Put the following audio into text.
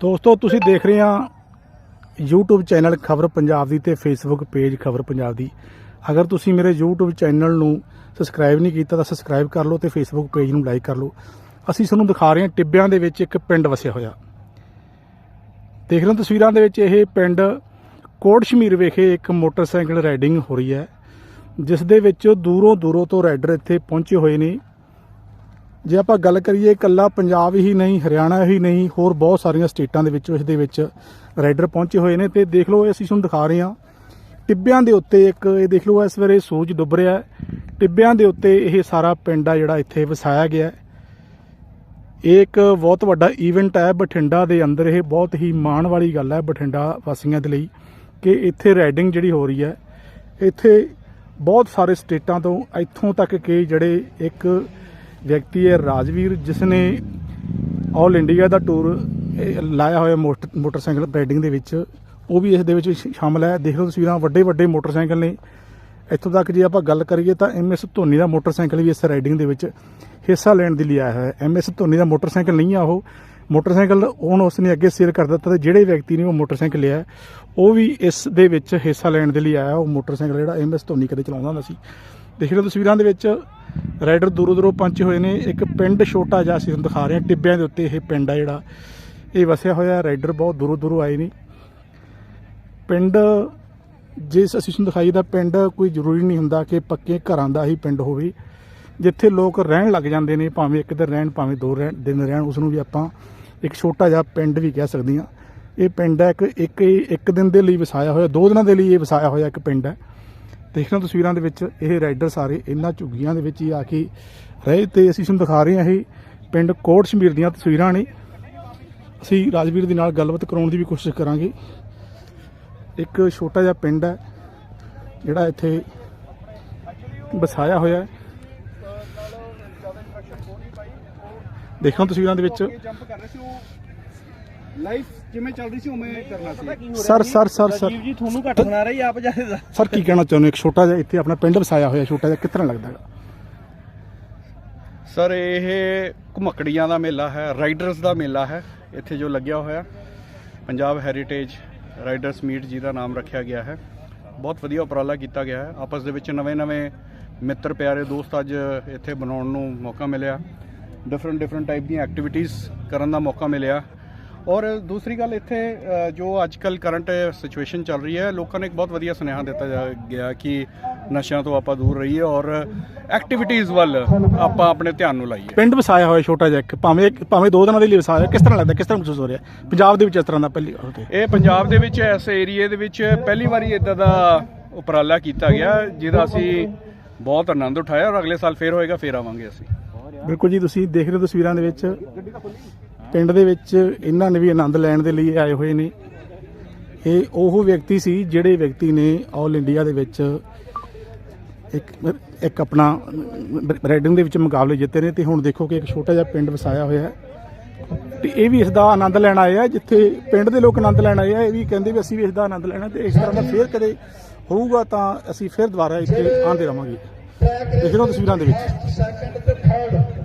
ਦੋਸਤੋ, ਤੁਸੀਂ ਦੇਖ ਰਹੇ ਆ YouTube ਚੈਨਲ ਖਬਰ ਪੰਜਾਬ ਦੀ ਤੇ Facebook ਪੇਜ ਖਬਰ ਪੰਜਾਬ ਦੀ। ਅਗਰ ਤੁਸੀਂ ਮੇਰੇ YouTube ਚੈਨਲ ਨੂੰ ਸਬਸਕ੍ਰਾਈਬ ਨਹੀਂ ਕੀਤਾ ਤਾਂ ਸਬਸਕ੍ਰਾਈਬ ਕਰ ਲਓ ਤੇ Facebook ਪੇਜ ਨੂੰ ਲਾਈਕ ਕਰ ਲਓ। ਅਸੀਂ ਤੁਹਾਨੂੰ ਦਿਖਾ ਰਹੇ ਹਾਂ ਟਿੱਬਿਆਂ ਦੇ ਵਿੱਚ ਇੱਕ ਪਿੰਡ ਵਸਿਆ ਹੋਇਆ। ਦੇਖ ਰਹੇ ਹੋ ਤਸਵੀਰਾਂ ਦੇ ਵਿੱਚ ਇਹ ਪਿੰਡ ਕੋਟ ਸ਼ਮੀਰ ਵਿਖੇ ਇੱਕ ਮੋਟਰਸਾਈਕਲ ਰਾਈਡਿੰਗ ਹੋ ਰਹੀ ਹੈ, ਜਿਸ ਦੇ ਵਿੱਚ ਦੂਰੋਂ ਦੂਰੋਂ ਤੋਂ ਰਾਈਡਰ ਇੱਥੇ ਪਹੁੰਚੇ ਹੋਏ ਨੇ। ਜੇ ਆਪਾਂ ਗੱਲ ਕਰੀਏ ਇਕੱਲਾ ਪੰਜਾਬ ਹੀ ਨਹੀਂ, ਹਰਿਆਣਾ ਹੀ ਨਹੀਂ, ਹੋਰ ਬਹੁਤ ਸਾਰੀਆਂ ਸਟੇਟਾਂ ਦੇ ਵਿੱਚੋਂ ਇਸ ਦੇ ਵਿੱਚ ਰਾਈਡਰ ਪਹੁੰਚੇ ਹੋਏ ਨੇ ਤੇ ਦੇਖ ਲਓ ਅਸੀਂ ਤੁਹਾਨੂੰ ਦਿਖਾ ਰਹੇ ਹਾਂ। ਟਿੱਬਿਆਂ ਦੇ ਉੱਤੇ ਇੱਕ, ਇਹ ਦੇਖ ਲਓ ਇਸ ਵੇਲੇ ਸੂਰਜ ਡੁੱਬ ਰਿਹਾ ਹੈ। ਟਿੱਬਿਆਂ ਦੇ ਉੱਤੇ ਇਹ ਸਾਰਾ ਪਿੰਡ ਆ ਜਿਹੜਾ ਇੱਥੇ ਵਸਾਇਆ ਗਿਆ ਹੈ। ਇਹ ਇੱਕ ਬਹੁਤ ਵੱਡਾ ਈਵੈਂਟ ਹੈ ਬਠਿੰਡਾ ਦੇ ਅੰਦਰ, ਇਹ ਬਹੁਤ ਹੀ ਮਾਣ ਵਾਲੀ ਗੱਲ ਹੈ ਬਠਿੰਡਾ ਵਾਸੀਆਂ ਦੇ ਲਈ ਕਿ ਇੱਥੇ ਰਾਈਡਿੰਗ ਜਿਹੜੀ ਹੋ ਰਹੀ ਹੈ, ਇੱਥੇ ਬਹੁਤ ਸਾਰੇ ਸਟੇਟਾਂ ਤੋਂ ਇੱਥੋਂ ਤੱਕ ਕਿ ਜਿਹੜੇ ਇੱਕ ਵਿਅਕਤੀ ਹੈ ਰਾਜਵੀਰ ਜਿਸ ਨੇ ਆਲ ਇੰਡੀਆ ਦਾ ਟੂਰ ਲਾਇਆ ਹੋਇਆ ਮੋਟਰ- ਮੋਟਰਸਾਈਕਲ ਰਾਈਡਿੰਗ ਦੇ ਵਿੱਚ, ਉਹ ਵੀ ਇਸ ਦੇ ਵਿੱਚ ਸ਼- ਸ਼ਾਮਲ ਹੈ। ਦੇਖ ਲਓ ਤਸਵੀਰਾਂ ਵੱਡੇ ਵੱਡੇ ਮੋਟਰਸਾਈਕਲ ਨੇ। ਇੱਥੋਂ ਤੱਕ ਜੇ ਆਪਾਂ ਗੱਲ ਕਰੀਏ ਤਾਂ ਐਮਐਸ ਧੋਨੀ ਦਾ ਮੋਟਰਸਾਈਕਲ ਵੀ ਇਸ ਰਾਈਡਿੰਗ ਦੇ ਵਿੱਚ ਹਿੱਸਾ ਲੈਣ ਦੇ ਲਈ ਆਇਆ ਹੈ। ਐਮਐਸ ਧੋਨੀ ਦਾ ਮੋਟਰਸਾਈਕਲ ਨਹੀਂ ਆ ਉਹ। ਮੋਟਰਸਾਈਕਲ ਹੁਣ ਉਸ ਨੇ ਅੱਗੇ ਸੇਲ ਕਰ ਦਿੱਤਾ ਤੇ ਜਿਹੜੇ ਵਿਅਕਤੀ ਨੇ ਉਹ ਮੋਟਰਸਾਈਕਲ ਲਿਆ ਉਹ ਵੀ ਇਸ ਦੇ ਵਿੱਚ ਹਿੱਸਾ ਲੈਣ ਦੇ ਲਈ ਆਇਆ। ਉਹ ਮੋਟਰਸਾਈਕਲ ਜਿਹੜਾ ਐਮਐਸ ਧੋਨੀ ਕਦੇ ਚਲਾਉਂਦਾ ਹੁੰਦਾ ਸੀ। ਦੇਖ ਰਹੇ ਤਸਵੀਰਾਂ ਦੇ ਵਿੱਚ ਰਾਈਡਰ ਦੂਰੋਂ ਦੂਰੋਂ ਪਹੁੰਚੇ ਹੋਏ ਨੇ। ਇੱਕ ਪਿੰਡ ਛੋਟਾ ਜਿਹਾ ਅਸੀਂ ਤੁਹਾਨੂੰ ਦਿਖਾ ਰਹੇ ਹਾਂ। ਟਿੱਬਿਆਂ ਦੇ ਉੱਤੇ ਇਹ ਪਿੰਡ ਆ ਜਿਹੜਾ। ਇਹ ਵਸਿਆ ਹੋਇਆ ਰਾਈਡਰ ਬਹੁਤ ਦੂਰੋਂ ਦੂਰੋਂ ਆਏ ਨੇ। ਪਿੰਡ, ਜਿਸ ਅਸੀਂ ਤੁਹਾਨੂੰ ਦਿਖਾਈ ਦਾ ਪਿੰਡ ਕੋਈ ਜ਼ਰੂਰੀ ਨਹੀਂ ਹੁੰਦਾ ਕਿ ਪੱਕੇ ਘਰਾਂ ਦਾ ਹੀ ਪਿੰਡ ਹੋਵੇ। ਜਿੱਥੇ ਲੋਕ ਰਹਿਣ ਲੱਗ ਜਾਂਦੇ ਨੇ, ਭਾਵੇਂ ਇੱਕ ਦਿਨ ਰਹਿਣ, ਭਾਵੇਂ ਦੋ ਰਹਿਣ, ਦਿਨ ਰਹਿਣ, ਉਸ ਨੂੰ ਵੀ ਆਪਾਂ ਇੱਕ ਛੋਟਾ ਜਿਹਾ ਪਿੰਡ ਵੀ ਕਹਿ ਸਕਦੇ ਹਾਂ। ਇਹ ਪਿੰਡ ਹੈ ਇੱਕ ਇੱਕ ਦਿਨ ਦੇ ਲਈ ਵਸਾਇਆ ਹੋਇਆ, ਦੋ ਦਿਨਾਂ ਦੇ ਲਈ ਇਹ ਵਸਾਇਆ ਹੋਇਆ ਇੱਕ ਪਿੰਡ ਹੈ। ਦੇਖ ਲਓ ਤਸਵੀਰਾਂ ਦੇ ਵਿੱਚ ਇਹ ਰਾਈਡਰ ਸਾਰੇ ਇਹਨਾਂ ਝੁੱਗੀਆਂ ਦੇ ਵਿੱਚ ਹੀ ਆ ਕੇ ਰਹੇ ਤੇ ਅਸੀਂ ਤੁਹਾਨੂੰ ਦਿਖਾ ਰਹੇ ਹਾਂ ਇਹ ਪਿੰਡ ਕੋਟ ਸ਼ਮੀਰ ਦੀਆਂ ਤਸਵੀਰਾਂ ਨੇ। ਅਸੀਂ ਰਾਜਵੀਰ ਦੇ ਨਾਲ ਗੱਲਬਾਤ ਕਰਾਉਣ ਦੀ ਵੀ ਕੋਸ਼ਿਸ਼ ਕਰਾਂਗੇ। ਇੱਕ ਛੋਟਾ ਜਿਹਾ ਪਿੰਡ ਹੈ, ਜਿਹੜਾ ਇੱਥੇ ਵਸਾਇਆ ਹੋਇਆ ਹੈ। ਦੇਖੋ ਤਸਵੀਰਾਂ ਦੇ ਵਿੱਚ ਜੰਪ ਕਰ ਰਹੇ ਸੀ ਉਹ ਲਾਈਫ ਜਿਵੇਂ ਚੱਲ ਰਹੀ ਸੀ? ਉਵੇਂ ਕਰਨਾ ਸੀ। Sir sir sir sir ji ਤੁਹਾਨੂੰ ਘੱਟ ਸੁਣਾ ਰਹੀ ਆਪ ਜਾਇਦਾ ਸਰ ਕੀ ਕਹਿਣਾ ਚਾਹੁੰਦੇ ਹੋ? ਇੱਕ ਛੋਟਾ ਜਿਹਾ ਇੱਥੇ ਆਪਣਾ ਪਿੰਡ ਵਸਾਇਆ ਹੋਇਆ ਛੋਟਾ ਜਿਹਾ ਤਰ੍ਹਾਂ ਲੱਗਦਾ ਹੈਗਾ? ਸਰ ਇਹ ਘੁਮਕੜੀਆਂ ਦਾ ਮੇਲਾ ਹੈ ਰਾਈਡਰਸ ਦਾ ਮੇਲਾ ਹੈ ਇੱਥੇ ਜੋ ਲੱਗਿਆ ਹੋਇਆ। ਪੰਜਾਬ ਹੈਰੀਟੇਜ ਰਾਈਡਰਸ ਮੀਟ ਜੀ ਦਾ ਨਾਮ ਰੱਖਿਆ ਗਿਆ ਹੈ। ਬਹੁਤ ਵਧੀਆ ਉਪਰਾਲਾ ਕੀਤਾ ਗਿਆ ਹੈ। ਆਪਸ ਦੇ ਵਿੱਚ ਨਵੇਂ-ਨਵੇਂ ਮਿੱਤਰ ਪਿਆਰੇ ਦੋਸਤ ਅੱਜ ਇੱਥੇ ਬਣਾਉਣ ਨੂੰ ਮੌਕਾ ਮਿਲਿਆ। ਡਿਫਰੈਂਟ ਡਿਫਰੈਂਟ ਟਾਈਪ ਦੀਆਂ ਐਕਟੀਵਿਟੀਜ਼ ਕਰਨ ਦਾ ਮੌਕਾ ਮਿਲਿਆ। ਔਰ ਦੂਸਰੀ ਗੱਲ ਇੱਥੇ ਜੋ ਅੱਜ ਕੱਲ ਕਰੰਟ ਸਿਚੁਏਸ਼ਨ ਚੱਲ ਰਹੀ ਹੈ ਲੋਕਾਂ ਨੇ ਇੱਕ ਬਹੁਤ ਵਧੀਆ ਸੁਨੇਹਾ ਦਿੱਤਾ ਗਿਆ ਕਿ ਨਸ਼ਿਆਂ ਤੋਂ ਆਪਾਂ ਦੂਰ ਰਹੀਏ ਔਰ ਐਕਟੀਵਿਟੀਜ਼ ਵੱਲ ਆਪਾਂ ਆਪਣੇ ਧਿਆਨ ਨੂੰ ਲਾਈਏ। ਪਿੰਡ ਵਸਾਇਆ ਹੋਇਆ ਛੋਟਾ ਜਿਹਾ ਇੱਕ ਭਾਵੇਂ ਇੱਕ- ਭਾਵੇਂ ਦੋ ਦਿਨਾਂ ਦੇ ਲਈ ਵਸਾਇਆ ਕਿਸ ਤਰ੍ਹਾਂ ਲੱਗਦਾ ਕਿਸ ਤਰ੍ਹਾਂ ਮਹਿਸੂਸ ਹੋ ਰਿਹਾ? ਪੰਜਾਬ ਦੇ ਵਿੱਚ ਇਸ ਤਰ੍ਹਾਂ ਦਾ ਪਹਿਲੀ ਇਹ ਪੰਜਾਬ ਦੇ ਵਿੱਚ ਇਸ ਏਰੀਏ ਦੇ ਵਿੱਚ ਪਹਿਲੀ ਵਾਰੀ ਇਦਾਂ ਦਾ ਉਪਰਾਲਾ ਕੀਤਾ ਗਿਆ ਜਿਹਦਾ ਅਸੀਂ ਬਹੁਤ ਆਨੰਦ ਉਠਾਇਆ ਔਰ ਅਗਲੇ ਸਾਲ ਫੇਰ ਹੋਏਗਾ ਫੇਰ ਆਵਾਂਗੇ ਅਸੀਂ। ਬਿਲਕੁਲ ਜੀ ਤੁਸੀਂ ਦੇਖ ਰਹੇ ਹੋ ਤਸਵੀਰਾਂ ਦੇ ਵਿੱਚ। ਪਿੰਡ ਦੇ ਵਿੱਚ ਇਹਨਾਂ ਨੇ ਵੀ ਆਨੰਦ ਲੈਣ ਦੇ ਲਈ ਆਏ ਹੋਏ ਨੇ। ਇਹ ਉਹ ਵਿਅਕਤੀ ਸੀ ਜਿਹੜੇ ਵਿਅਕਤੀ ਨੇ ਆਲ ਇੰਡੀਆ ਦੇ ਵਿੱਚ ਇੱਕ ਇੱਕ ਆਪਣਾ ਰਾਈਡਿੰਗ ਦੇ ਵਿੱਚ ਮੁਕਾਬਲੇ ਜਿੱਤੇ ਨੇ ਤੇ ਹੁਣ ਦੇਖੋ ਕਿ ਇੱਕ ਛੋਟਾ ਜਿਹਾ ਪਿੰਡ ਵਸਾਇਆ ਹੋਇਆ ਹੈ। ਤੇ ਇਹ ਵੀ ਇਸ ਦਾ ਆਨੰਦ ਲੈਣ ਆਏ ਆ, ਜਿੱਥੇ ਪਿੰਡ ਦੇ ਲੋਕ ਆਨੰਦ ਲੈਣ ਆਏ ਆ, ਇਹ ਵੀ ਕਹਿੰਦੇ ਵੀ ਅਸੀਂ ਵੀ ਇਸ ਦਾ ਆਨੰਦ ਲੈਣਾ ਤੇ ਇਸ ਤਰ੍ਹਾਂ ਦਾ ਫੇਰ ਕਦੇ ਹੋਊਗਾ ਤਾਂ ਅਸੀਂ ਫੇਰ ਦੁਬਾਰਾ ਇੱਥੇ ਆਂਦੇ ਰਵਾਂਗੇ। ਦੇਖ ਲਓ ਤਸਵੀਰਾਂ ਦੇ ਵਿੱਚ।